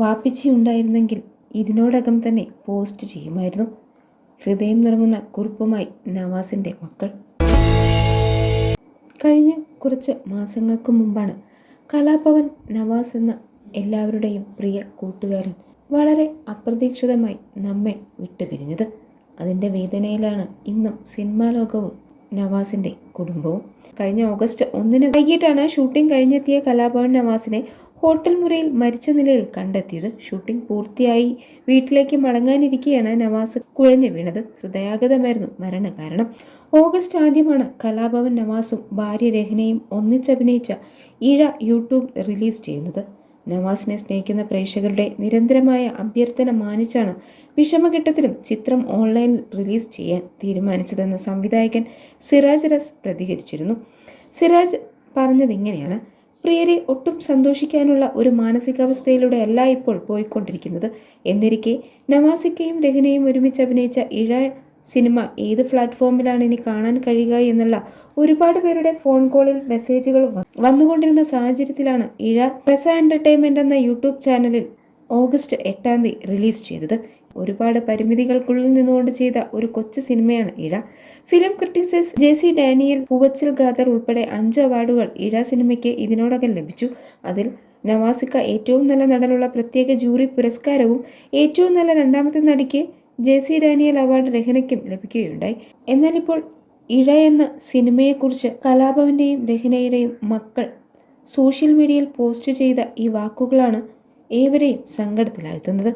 വാപ്പിച്ചി ഉണ്ടായിരുന്നെങ്കിൽ ഇതിനോടകം തന്നെ പോസ്റ്റ് ചെയ്യുമായിരുന്നു. ഹൃദയം നിറങ്ങുന്ന കുറിപ്പുമായി നവാസിന്റെ മക്കൾ. കഴിഞ്ഞ കുറച്ച് മാസങ്ങൾക്ക് മുമ്പാണ് കലാഭവൻ നവാസ് എന്ന എല്ലാവരുടെയും പ്രിയ കൂട്ടുകാരൻ വളരെ അപ്രതീക്ഷിതമായി നമ്മെ വിട്ടുപിരിഞ്ഞത്. അതിന്റെ വേദനയിലാണ് ഇന്നും സിനിമാ ലോകവും നവാസിന്റെ കുടുംബവും. കഴിഞ്ഞ ഓഗസ്റ്റ് ഒന്നിന് വൈകിട്ടാണ് ഷൂട്ടിംഗ് കഴിഞ്ഞെത്തിയ കലാഭവൻ നവാസിനെ ഹോട്ടൽ മുറിയിൽ മരിച്ച നിലയിൽ കണ്ടെത്തിയത് ഷൂട്ടിംഗ് പൂർത്തിയായി. വീട്ടിലേക്ക് മടങ്ങാനിരിക്കെയാണ് നവാസ് കുഴഞ്ഞു വീണത്. ഹൃദയാഘാതമായിരുന്നു മരണകാരണം. ഓഗസ്റ്റ് ആദ്യമാണ് കലാഭവൻ നവാസും ഭാര്യ രഹനയും ഒന്നിച്ചഭിനയിച്ച ഈഴ യൂട്യൂബ് റിലീസ് ചെയ്യുന്നത്. നവാസിനെ സ്നേഹിക്കുന്ന പ്രേക്ഷകരുടെ നിരന്തരമായ അഭ്യർത്ഥന മാനിച്ചാണ് വിഷമഘട്ടത്തിലും ചിത്രം ഓൺലൈനിൽ റിലീസ് ചെയ്യാൻ തീരുമാനിച്ചതെന്ന് സംവിധായകൻ സിറാജ് റസ് പ്രതികരിച്ചിരുന്നു. സിറാജ് പറഞ്ഞത് ഇങ്ങനെയാണ് പ്രിയരെ ഒട്ടും സന്തോഷിക്കാനുള്ള ഒരു മാനസികാവസ്ഥയിലൂടെ അല്ല ഇപ്പോൾ പോയിക്കൊണ്ടിരിക്കുന്നത്. എന്നിരിക്കെ നവാസിക്കയും രഹനയും ഒരുമിച്ച് അഭിനയിച്ച ഇഴ സിനിമ ഏത് പ്ലാറ്റ്ഫോമിലാണ് ഇനി കാണാൻ കഴിയുക എന്നുള്ള ഒരുപാട് പേരുടെ ഫോൺ കോളിൽ മെസ്സേജുകൾ വന്നുകൊണ്ടിരുന്ന സാഹചര്യത്തിലാണ് ഇഴ പ്രസ എന്റർടൈൻമെന്റ് എന്ന യൂട്യൂബ് ചാനലിൽ ഓഗസ്റ്റ് എട്ടാം തീയതി റിലീസ് ചെയ്തത്. ഒരുപാട് പരിമിതികൾക്കുള്ളിൽ നിന്നുകൊണ്ട് ചെയ്ത ഒരു കൊച്ചു സിനിമയാണ് Izha. Film critics J C Daniel Poovachal Khader ഉൾപ്പെടെ അഞ്ച് അവാർഡുകൾ ഇഴ സിനിമയ്ക്ക് ഇതിനോടകം ലഭിച്ചു. അതിൽ നവാസിക്ക ഏറ്റവും നല്ല നടനുള്ള പ്രത്യേക ജൂറി പുരസ്കാരവും ഏറ്റവും നല്ല രണ്ടാമത്തെ നടിക്ക് ജെ സി ഡാനിയൽ അവാർഡ് രഹനയ്ക്കും ലഭിക്കുകയുണ്ടായി. എന്നാൽ ഇപ്പോൾ ഇഴ എന്ന സിനിമയെക്കുറിച്ച് കലാഭവന്റെയും രഹനയുടെയും മക്കൾ സോഷ്യൽ മീഡിയയിൽ പോസ്റ്റ് ചെയ്ത ഈ വാക്കുകളാണ് ഏവരെയും സങ്കടത്തിലാഴ്ത്തുന്നത്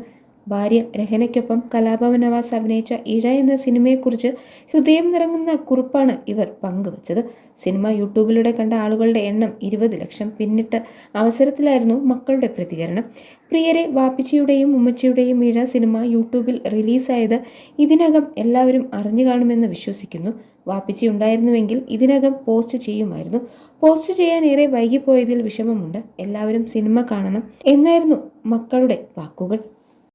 ഭാര്യ രഹനയ്ക്കൊപ്പം കലാഭവൻ നവാസ് അഭിനയിച്ച ഇഴ എന്ന സിനിമയെക്കുറിച്ച് ഹൃദയം നിറങ്ങുന്ന കുറിപ്പാണ് ഇവർ പങ്കുവച്ചത്. സിനിമ യൂട്യൂബിലൂടെ കണ്ട ആളുകളുടെ എണ്ണം ഇരുപത് ലക്ഷം പിന്നിട്ട അവസരത്തിലായിരുന്നു മക്കളുടെ പ്രതികരണം. പ്രിയരെ വാപ്പിച്ചിയുടെയും ഉമ്മച്ചിയുടെയും ഇഴ സിനിമ യൂട്യൂബിൽ റിലീസായത് ഇതിനകം എല്ലാവരും അറിഞ്ഞു കാണുമെന്ന് വിശ്വസിക്കുന്നു. വാപ്പിച്ചി ഉണ്ടായിരുന്നുവെങ്കിൽ ഇതിനകം പോസ്റ്റ് ചെയ്യുമായിരുന്നു. പോസ്റ്റ് ചെയ്യാൻ ഏറെ വൈകിപ്പോയതിൽ വിഷമമുണ്ട്. എല്ലാവരും സിനിമ കാണണം എന്നായിരുന്നു മക്കളുടെ വാക്കുകൾ.